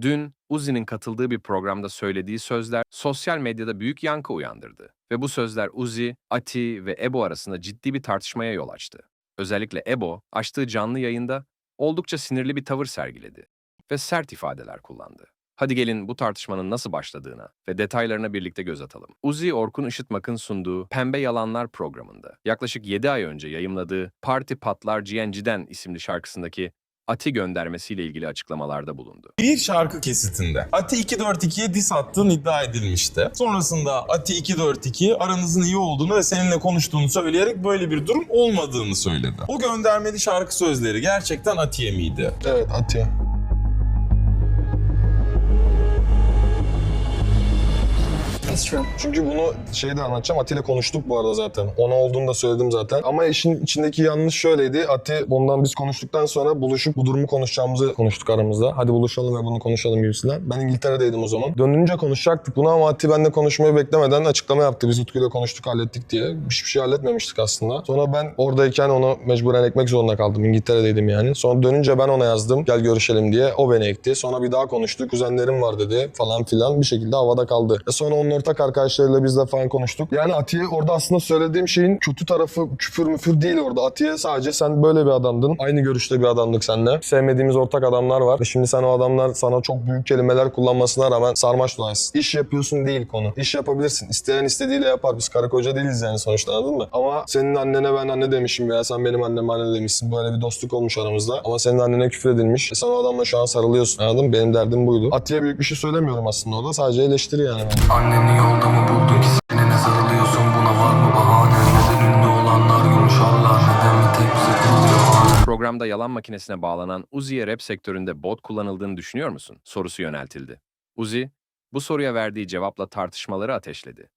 Dün Uzi'nin katıldığı bir programda söylediği sözler sosyal medyada büyük yankı uyandırdı. Ve bu sözler Uzi, Ati ve Ebo arasında ciddi bir tartışmaya yol açtı. Özellikle Ebo, açtığı canlı yayında oldukça sinirli bir tavır sergiledi ve sert ifadeler kullandı. Hadi gelin bu tartışmanın nasıl başladığına ve detaylarına birlikte göz atalım. Uzi Orkun Işıtmak'ın sunduğu Pembe Yalanlar programında yaklaşık 7 ay önce yayımladığı Parti Patlar GNG'den isimli şarkısındaki Ati göndermesiyle ilgili açıklamalarda bulundu. Bir şarkı kesitinde Ati 242'ye diss attığın iddia edilmişti. Sonrasında Ati 242 aranızın iyi olduğunu ve seninle konuştuğunu söyleyerek böyle bir durum olmadığını söyledi. O göndermeli şarkı sözleri gerçekten Atiye miydi? Evet Atiye. True. Çünkü bunu şeyde anlatacağım. Ati ile konuştuk bu arada zaten. Ona olduğunu da söyledim zaten. Ama işin içindeki yanlış şöyleydi. Ati ondan biz konuştuktan sonra buluşup bu durumu konuşacağımızı konuştuk aramızda. Hadi buluşalım ve bunu konuşalım gibisinden. Ben İngiltere'deydim o zaman. Dönünce konuşacaktık bunu ama Ati benimle konuşmayı beklemeden açıklama yaptı. Biz Utku'yla konuştuk hallettik diye. Hiçbir şey halletmemiştik aslında. Sonra ben oradayken onu mecburen ekmek zorunda kaldım. İngiltere'deydim yani. Sonra dönünce ben ona yazdım. Gel görüşelim diye. O beni ekti. Sonra bir daha konuştuk. Kuzenlerim var dedi falan filan. Bir şekilde havada kaldı. E sonra onun ortak arkadaşlarıyla biz de falan konuştuk. Yani Atiye orada aslında söylediğim şeyin kötü tarafı küfür müfür değil orada. Atiye sadece sen böyle bir adamdın. Aynı görüşte bir adamdık seninle. Sevmediğimiz ortak adamlar var. Şimdi sen o adamlar sana çok büyük kelimeler kullanmasına rağmen sarmaş dolaysın. İş yapıyorsun değil konu. İş yapabilirsin. İsteyen istediğiyle yapar. Biz karı koca değiliz yani sonuçta anladın mı? Ama senin annene ben anne demişim veya sen benim anneme anne demişsin. Böyle bir dostluk olmuş aramızda. Ama senin annene küfür edilmiş. E sen o adamla şu an sarılıyorsun anladın mı? Benim derdim buydu. Atiye büyük bir şey söylemiyorum aslında orada. Sadece eleştiri yani. Kalıyor Programda yalan makinesine bağlanan Uzi'ye rap sektöründe bot kullanıldığını düşünüyor musun? Sorusu yöneltildi. Uzi, bu soruya verdiği cevapla tartışmaları ateşledi.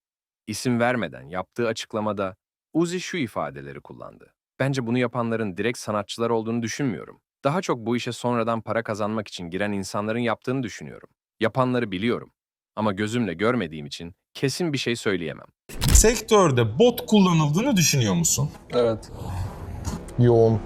İsim vermeden yaptığı açıklamada Uzi şu ifadeleri kullandı. Bence bunu yapanların direkt sanatçılar olduğunu düşünmüyorum. Daha çok bu işe sonradan para kazanmak için giren insanların yaptığını düşünüyorum. Yapanları biliyorum. Ama gözümle görmediğim için kesin bir şey söyleyemem. Sektörde bot kullanıldığını düşünüyor musun? Evet. Yoğun.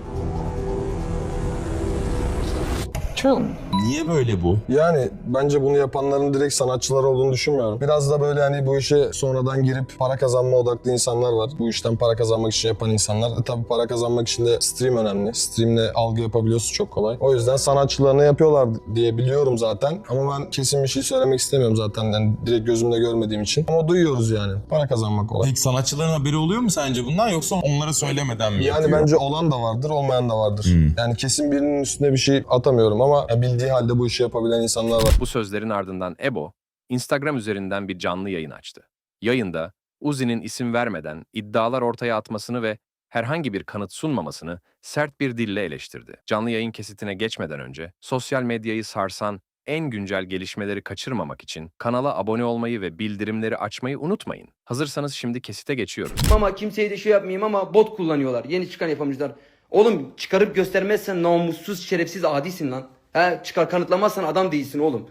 True. Niye böyle bu? Yani bence bunu yapanların direkt sanatçılar olduğunu düşünmüyorum. Biraz da böyle hani bu işe sonradan girip para kazanma odaklı insanlar var. Bu işten para kazanmak için yapan insanlar. E tabii para kazanmak için de stream önemli. Streamle algı yapabiliyorsun çok kolay. O yüzden sanatçılarını yapıyorlar diye biliyorum zaten. Ama ben kesin bir şey söylemek istemiyorum zaten. Yani direkt gözümle görmediğim için. Ama duyuyoruz yani. Para kazanmak kolay. Peki sanatçıların haberi oluyor mu sence bundan yoksa onlara söylemeden mi Yani yapıyor? bence olan da vardır, olmayan da vardır. Yani kesin birinin üstüne bir şey atamıyorum ama bildiği halde bu işi yapabilen insanlar var. Bu sözlerin ardından Ebo, Instagram üzerinden bir canlı yayın açtı. Yayında Uzi'nin isim vermeden iddialar ortaya atmasını ve herhangi bir kanıt sunmamasını sert bir dille eleştirdi. Canlı yayın kesitine geçmeden önce sosyal medyayı sarsan en güncel gelişmeleri kaçırmamak için kanala abone olmayı ve bildirimleri açmayı unutmayın. Hazırsanız şimdi kesite geçiyoruz. ama kimseye de şey yapmayayım ama bot kullanıyorlar. Yeni çıkan yapımcılar. Oğlum çıkarıp göstermezsen namussuz, şerefsiz, adisin lan. He çıkar kanıtlamazsan adam değilsin oğlum.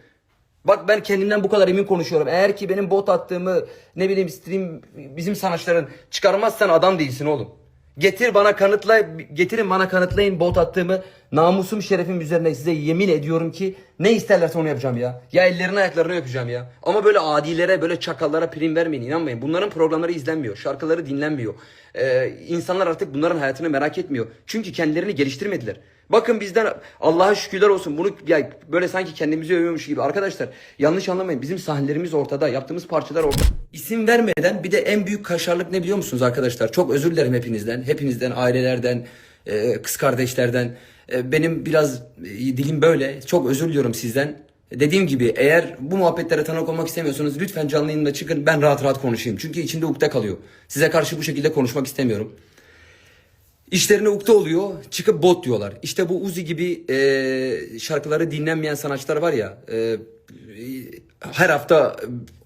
Bak ben kendimden bu kadar emin konuşuyorum. Eğer ki benim bot attığımı ne bileyim stream bizim sanatçıların çıkarmazsan adam değilsin oğlum. Getir bana kanıtla getirin bana kanıtlayın bot attığımı namusum şerefim üzerine size yemin ediyorum ki ne isterlerse onu yapacağım ya. Ya ellerini ayaklarını öpeceğim ya. Ama böyle adilere böyle çakallara prim vermeyin inanmayın. Bunların programları izlenmiyor. Şarkıları dinlenmiyor. Ee, insanlar artık bunların hayatını merak etmiyor. Çünkü kendilerini geliştirmediler. Bakın bizden Allah'a şükürler olsun. Bunu ya böyle sanki kendimizi övüyormuş gibi. Arkadaşlar yanlış anlamayın. Bizim sahnelerimiz ortada. Yaptığımız parçalar ortada. İsim vermeden bir de en büyük kaşarlık ne biliyor musunuz arkadaşlar? Çok özür dilerim hepinizden. Hepinizden, ailelerden, e, kız kardeşlerden. E, benim biraz e, dilim böyle. Çok özür diliyorum sizden. Dediğim gibi eğer bu muhabbetlere tanık olmak istemiyorsanız lütfen canlı yayında çıkın ben rahat rahat konuşayım. Çünkü içimde ukde kalıyor. Size karşı bu şekilde konuşmak istemiyorum. İşlerine ukde oluyor, çıkıp bot diyorlar. İşte bu Uzi gibi e, şarkıları dinlenmeyen sanatçılar var ya, e, her hafta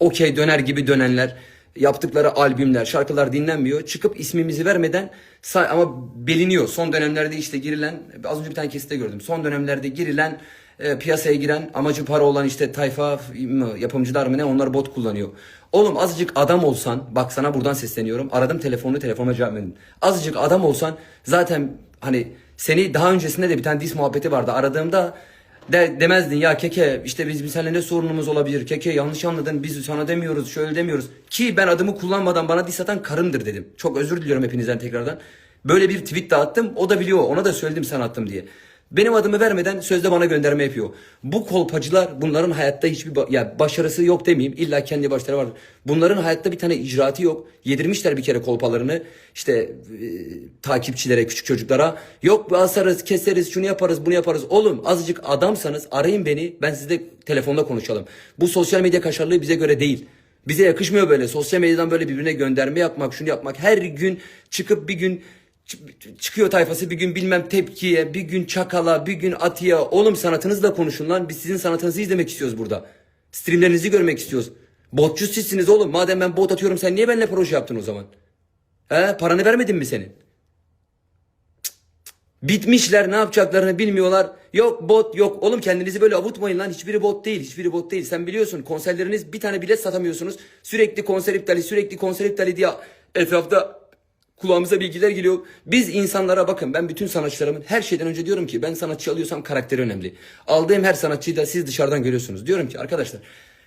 okey döner gibi dönenler, yaptıkları albümler, şarkılar dinlenmiyor. Çıkıp ismimizi vermeden ama beliniyor. Son dönemlerde işte girilen, az önce bir tane kesite gördüm. Son dönemlerde girilen e, piyasaya giren amacı para olan işte tayfa mı yapımcılar mı ne onlar bot kullanıyor. Oğlum azıcık adam olsan bak sana buradan sesleniyorum. Aradım telefonunu telefonuma cevap verin. Azıcık adam olsan zaten hani seni daha öncesinde de bir tane dis muhabbeti vardı. Aradığımda de, demezdin ya keke işte biz biz seninle ne sorunumuz olabilir keke yanlış anladın biz sana demiyoruz şöyle demiyoruz ki ben adımı kullanmadan bana diss atan karımdır dedim. Çok özür diliyorum hepinizden tekrardan. Böyle bir tweet de attım o da biliyor ona da söyledim sen attım diye. Benim adımı vermeden sözde bana gönderme yapıyor. Bu kolpacılar bunların hayatta hiçbir ya başarısı yok demeyeyim. İlla kendi başları var. Bunların hayatta bir tane icraatı yok. Yedirmişler bir kere kolpalarını işte e, takipçilere, küçük çocuklara. Yok asarız, keseriz, şunu yaparız, bunu yaparız. Oğlum azıcık adamsanız arayın beni. Ben sizle telefonda konuşalım. Bu sosyal medya kaşarlığı bize göre değil. Bize yakışmıyor böyle. Sosyal medyadan böyle birbirine gönderme yapmak, şunu yapmak. Her gün çıkıp bir gün çıkıyor tayfası bir gün bilmem tepkiye, bir gün çakala, bir gün atıya. Oğlum sanatınızla konuşun lan. Biz sizin sanatınızı izlemek istiyoruz burada. Streamlerinizi görmek istiyoruz. Botçu sizsiniz oğlum. Madem ben bot atıyorum sen niye benimle proje yaptın o zaman? He? Paranı vermedin mi senin? Bitmişler ne yapacaklarını bilmiyorlar. Yok bot yok. Oğlum kendinizi böyle avutmayın lan. Hiçbiri bot değil. Hiçbiri bot değil. Sen biliyorsun konserleriniz bir tane bilet satamıyorsunuz. Sürekli konser iptali sürekli konser iptali diye etrafta kulağımıza bilgiler geliyor. Biz insanlara bakın ben bütün sanatçılarımın her şeyden önce diyorum ki ben sanatçı alıyorsam karakteri önemli. Aldığım her sanatçıyı da siz dışarıdan görüyorsunuz. Diyorum ki arkadaşlar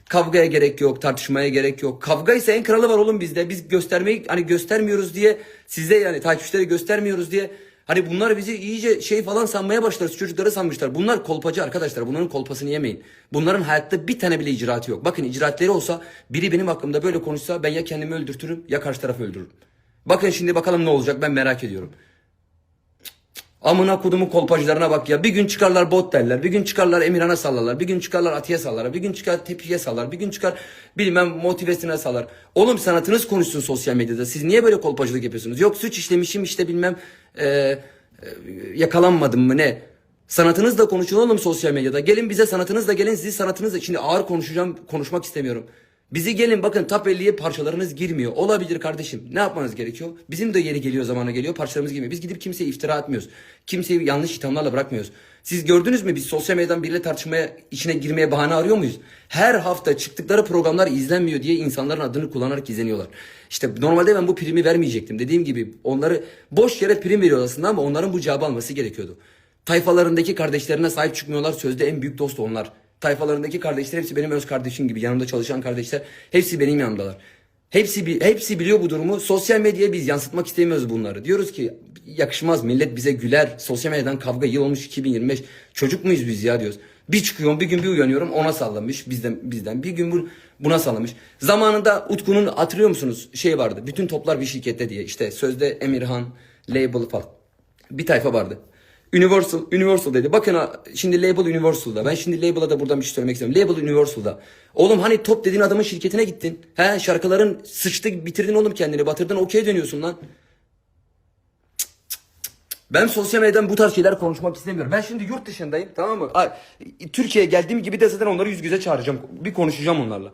kavgaya gerek yok, tartışmaya gerek yok. Kavga ise en kralı var oğlum bizde. Biz göstermeyi hani göstermiyoruz diye size yani takipçilere göstermiyoruz diye Hani bunlar bizi iyice şey falan sanmaya başlar. Çocukları sanmışlar. Bunlar kolpacı arkadaşlar. Bunların kolpasını yemeyin. Bunların hayatta bir tane bile icraatı yok. Bakın icraatleri olsa biri benim hakkımda böyle konuşsa ben ya kendimi öldürtürüm ya karşı tarafı öldürürüm. Bakın şimdi bakalım ne olacak ben merak ediyorum. Amına kodumun kolpacılarına bak ya. Bir gün çıkarlar bot derler. Bir gün çıkarlar Emirhan'a sallarlar. Bir gün çıkarlar Atiye sallarlar. Bir gün çıkar Tepi'ye sallar. Bir gün çıkar bilmem motivesine sallar. Oğlum sanatınız konuşsun sosyal medyada. Siz niye böyle kolpacılık yapıyorsunuz? Yok suç işlemişim işte bilmem e, e, yakalanmadım mı ne? Sanatınızla konuşun oğlum sosyal medyada. Gelin bize sanatınızla gelin sizi sanatınızla. Şimdi ağır konuşacağım konuşmak istemiyorum. Bizi gelin bakın top 50'ye parçalarınız girmiyor. Olabilir kardeşim. Ne yapmanız gerekiyor? Bizim de yeri geliyor zamana geliyor parçalarımız girmiyor. Biz gidip kimseye iftira atmıyoruz. Kimseyi yanlış ithamlarla bırakmıyoruz. Siz gördünüz mü biz sosyal medyadan biriyle tartışmaya, içine girmeye bahane arıyor muyuz? Her hafta çıktıkları programlar izlenmiyor diye insanların adını kullanarak izleniyorlar. İşte normalde ben bu primi vermeyecektim. Dediğim gibi onları boş yere prim veriyor aslında ama onların bu cevabı alması gerekiyordu. Tayfalarındaki kardeşlerine sahip çıkmıyorlar. Sözde en büyük dost onlar. Tayfalarındaki kardeşler hepsi benim öz kardeşim gibi. Yanımda çalışan kardeşler hepsi benim yanımdalar. Hepsi hepsi biliyor bu durumu. Sosyal medyaya biz yansıtmak istemiyoruz bunları. Diyoruz ki yakışmaz millet bize güler. Sosyal medyadan kavga yıl olmuş 2025. Çocuk muyuz biz ya diyoruz. Bir çıkıyorum bir gün bir uyanıyorum ona sallamış bizden bizden. Bir gün bu, buna sallamış. Zamanında Utku'nun hatırlıyor musunuz? Şey vardı. Bütün toplar bir şirkette diye. İşte sözde Emirhan, Label falan. Bir tayfa vardı. Universal, Universal dedi. Bakın şimdi Label Universal'da. Ben şimdi Label'a da buradan bir şey söylemek istiyorum. Label Universal'da. Oğlum hani top dediğin adamın şirketine gittin. He şarkıların sıçtı bitirdin oğlum kendini. Batırdın okey dönüyorsun lan. Ben sosyal medyadan bu tarz şeyler konuşmak istemiyorum. Ben şimdi yurt dışındayım tamam mı? Türkiye'ye geldiğim gibi de zaten onları yüz göze çağıracağım. Bir konuşacağım onlarla.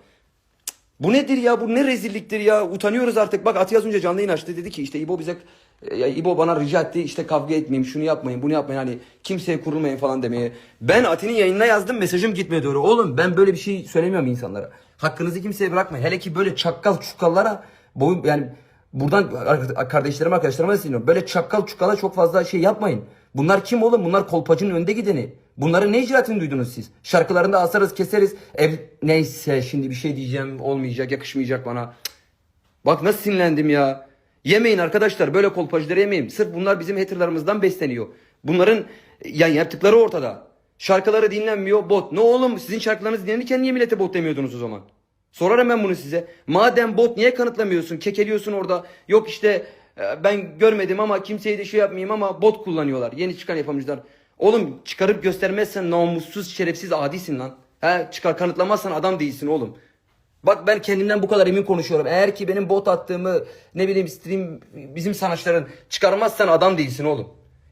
Bu nedir ya? Bu ne rezilliktir ya? Utanıyoruz artık. Bak Ati az önce canlı yayın açtı. Dedi ki işte İbo bize ya İbo bana rica etti işte kavga etmeyin, şunu yapmayın, bunu yapmayın hani kimseye kurulmayın falan demeye. Ben Ati'nin yayınına yazdım mesajım gitmedi doğru. Oğlum ben böyle bir şey söylemiyorum insanlara. Hakkınızı kimseye bırakmayın. Hele ki böyle çakkal çukallara boyun yani buradan ar- kardeşlerim arkadaşlarıma da sesleniyorum. Böyle çakkal çukala çok fazla şey yapmayın. Bunlar kim oğlum? Bunlar kolpacının önde gideni. Bunların ne icraatını duydunuz siz? Şarkılarında asarız keseriz. Ev... Neyse şimdi bir şey diyeceğim olmayacak yakışmayacak bana. Bak nasıl sinirlendim ya. Yemeyin arkadaşlar böyle kolpacıları yemeyin. Sırf bunlar bizim haterlarımızdan besleniyor. Bunların yani yaptıkları ortada. Şarkıları dinlenmiyor bot. Ne oğlum sizin şarkılarınız dinlenirken niye millete bot demiyordunuz o zaman? Sorarım ben bunu size. Madem bot niye kanıtlamıyorsun? Kekeliyorsun orada. Yok işte e, ben görmedim ama kimseye de şey yapmayayım ama bot kullanıyorlar. Yeni çıkan yapımcılar. Oğlum çıkarıp göstermezsen namussuz, şerefsiz, adisin lan. He, çıkar kanıtlamazsan adam değilsin oğlum. Bak ben kendimden bu kadar emin konuşuyorum. Eğer ki benim bot attığımı ne bileyim stream bizim sanatçıların çıkarmazsan adam değilsin oğlum.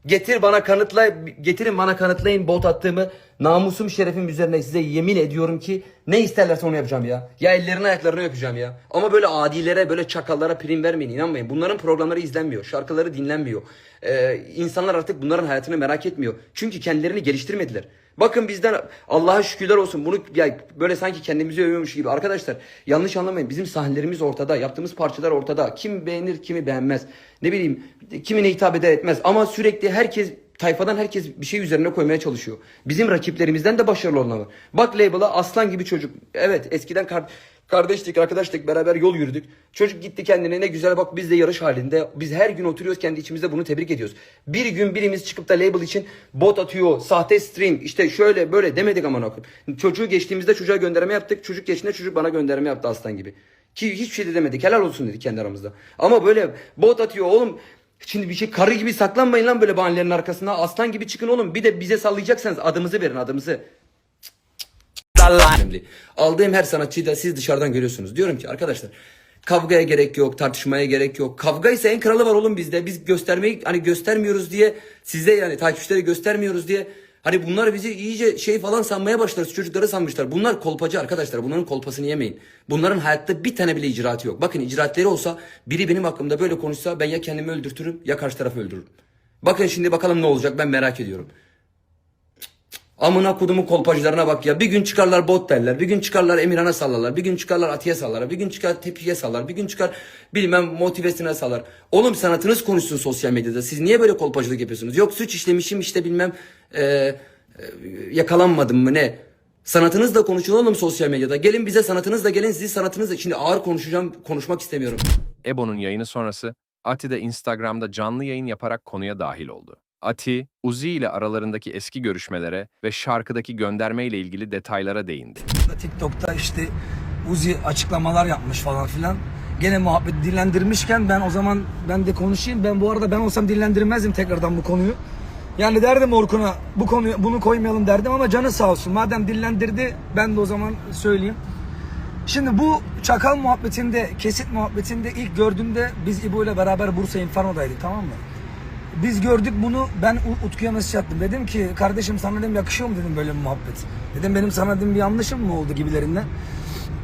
Getir bana kanıtla getirin bana kanıtlayın bot attığımı namusum şerefim üzerine size yemin ediyorum ki ne isterlerse onu yapacağım ya. Ya ellerini ayaklarını öpeceğim ya. Ama böyle adilere böyle çakallara prim vermeyin inanmayın. Bunların programları izlenmiyor. Şarkıları dinlenmiyor. Ee, insanlar artık bunların hayatını merak etmiyor. Çünkü kendilerini geliştirmediler. Bakın bizden Allah'a şükürler olsun. Bunu ya böyle sanki kendimizi övüyormuş gibi. Arkadaşlar yanlış anlamayın. Bizim sahnelerimiz ortada. Yaptığımız parçalar ortada. Kim beğenir kimi beğenmez. Ne bileyim kimine hitap eder etmez. Ama sürekli herkes tayfadan herkes bir şey üzerine koymaya çalışıyor. Bizim rakiplerimizden de başarılı olanlar. Bak label'a aslan gibi çocuk. Evet eskiden kar kardeştik, arkadaştık, beraber yol yürüdük. Çocuk gitti kendine ne güzel bak biz de yarış halinde. Biz her gün oturuyoruz kendi içimizde bunu tebrik ediyoruz. Bir gün birimiz çıkıp da label için bot atıyor, sahte stream, işte şöyle böyle demedik aman okuyayım. Çocuğu geçtiğimizde çocuğa gönderme yaptık. Çocuk geçtiğinde çocuk bana gönderme yaptı aslan gibi. Ki hiçbir şey de demedik. Helal olsun dedik kendi aramızda. Ama böyle bot atıyor oğlum. Şimdi bir şey karı gibi saklanmayın lan böyle bahanelerin arkasına. Aslan gibi çıkın oğlum. Bir de bize sallayacaksanız adımızı verin adımızı. Önemli. Aldığım her sanatçıyı da siz dışarıdan görüyorsunuz. Diyorum ki arkadaşlar kavgaya gerek yok, tartışmaya gerek yok. Kavga ise en kralı var oğlum bizde. Biz göstermeyi hani göstermiyoruz diye size yani takipçilere göstermiyoruz diye Hani bunlar bizi iyice şey falan sanmaya başlarız. Çocukları sanmışlar. Bunlar kolpacı arkadaşlar. Bunların kolpasını yemeyin. Bunların hayatta bir tane bile icraatı yok. Bakın icraatleri olsa biri benim hakkımda böyle konuşsa ben ya kendimi öldürtürüm ya karşı tarafı öldürürüm. Bakın şimdi bakalım ne olacak ben merak ediyorum. Amına kodumun kolpacılarına bak ya. Bir gün çıkarlar bot derler. Bir gün çıkarlar Emirhan'a sallarlar. Bir gün çıkarlar Atiye sallarlar. Bir gün çıkar Tepi'ye sallar. Bir gün çıkar bilmem motivesine sallar. Oğlum sanatınız konuşsun sosyal medyada. Siz niye böyle kolpacılık yapıyorsunuz? Yok suç işlemişim işte bilmem e, e, yakalanmadım mı ne? Sanatınız da konuşun oğlum sosyal medyada. Gelin bize sanatınız da gelin sizi sanatınız da. Şimdi ağır konuşacağım konuşmak istemiyorum. Ebo'nun yayını sonrası Ati de Instagram'da canlı yayın yaparak konuya dahil oldu. Ati, Uzi ile aralarındaki eski görüşmelere ve şarkıdaki gönderme ile ilgili detaylara değindi. TikTok'ta işte Uzi açıklamalar yapmış falan filan. Gene muhabbet dillendirmişken ben o zaman ben de konuşayım. Ben bu arada ben olsam dillendirmezdim tekrardan bu konuyu. Yani derdim Orkun'a bu konuyu bunu koymayalım derdim ama canı sağ olsun. Madem dillendirdi ben de o zaman söyleyeyim. Şimdi bu çakal muhabbetinde, kesit muhabbetinde ilk gördüğümde biz İbo ile beraber Bursa Inferno'daydık tamam mı? Biz gördük bunu ben Utku'ya mesaj attım. Dedim ki kardeşim sana dedim yakışıyor mu dedim böyle bir muhabbet. Dedim benim sana dedim bir yanlışım mı oldu gibilerinden.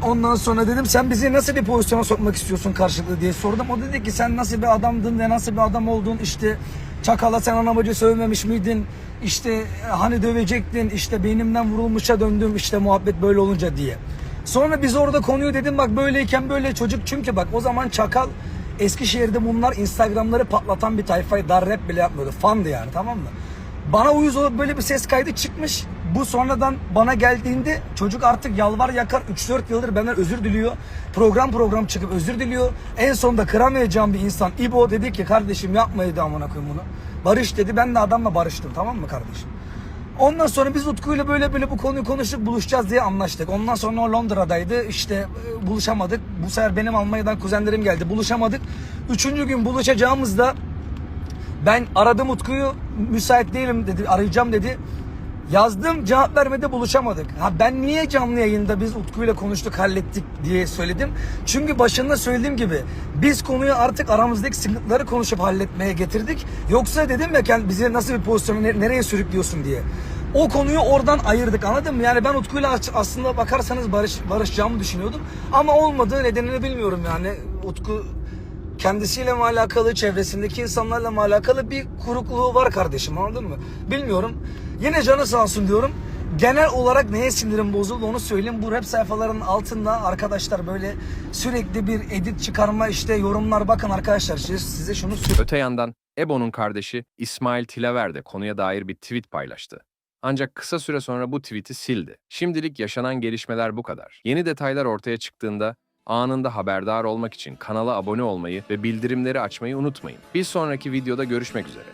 Ondan sonra dedim sen bizi nasıl bir pozisyona sokmak istiyorsun karşılıklı diye sordum. O dedi ki sen nasıl bir adamdın ve nasıl bir adam oldun işte çakala sen ana bacı sövmemiş miydin? İşte e, hani dövecektin işte beynimden vurulmuşa döndüm işte muhabbet böyle olunca diye. Sonra biz orada konuyu dedim bak böyleyken böyle çocuk çünkü bak o zaman çakal Eskişehir'de bunlar Instagram'ları patlatan bir tayfayı dar rap bile yapmıyordu. Fandı yani tamam mı? Bana uyuz olup böyle bir ses kaydı çıkmış. Bu sonradan bana geldiğinde çocuk artık yalvar yakar 3-4 yıldır benden özür diliyor. Program program çıkıp özür diliyor. En sonunda kıramayacağım bir insan İbo dedi ki kardeşim yapmaydı amına koyayım bunu. Barış dedi ben de adamla barıştım tamam mı kardeşim? Ondan sonra biz Utku'yla böyle böyle bu konuyu konuştuk buluşacağız diye anlaştık. Ondan sonra o Londra'daydı işte e, buluşamadık. Bu sefer benim Almanya'dan kuzenlerim geldi buluşamadık. Üçüncü gün buluşacağımızda ben aradım Utku'yu müsait değilim dedi arayacağım dedi. Yazdım cevap vermedi buluşamadık. Ha ben niye canlı yayında biz Utku'yla konuştuk hallettik diye söyledim. Çünkü başında söylediğim gibi biz konuyu artık aramızdaki sıkıntıları konuşup halletmeye getirdik. Yoksa dedim ya kend- bizi nasıl bir pozisyona ne- nereye sürüklüyorsun diye. O konuyu oradan ayırdık anladın mı? Yani ben Utku'yla aslında bakarsanız barış, barışacağımı düşünüyordum. Ama olmadı nedenini bilmiyorum yani. Utku kendisiyle mi alakalı, çevresindeki insanlarla mı alakalı bir kurukluğu var kardeşim anladın mı? Bilmiyorum. Yine canı sağ olsun diyorum. Genel olarak neye sinirim bozuldu onu söyleyeyim. Bu rap sayfalarının altında arkadaşlar böyle sürekli bir edit çıkarma işte yorumlar bakın arkadaşlar size, şunu. Öte yandan Ebo'nun kardeşi İsmail Tilaver de konuya dair bir tweet paylaştı. Ancak kısa süre sonra bu tweet'i sildi. Şimdilik yaşanan gelişmeler bu kadar. Yeni detaylar ortaya çıktığında anında haberdar olmak için kanala abone olmayı ve bildirimleri açmayı unutmayın. Bir sonraki videoda görüşmek üzere.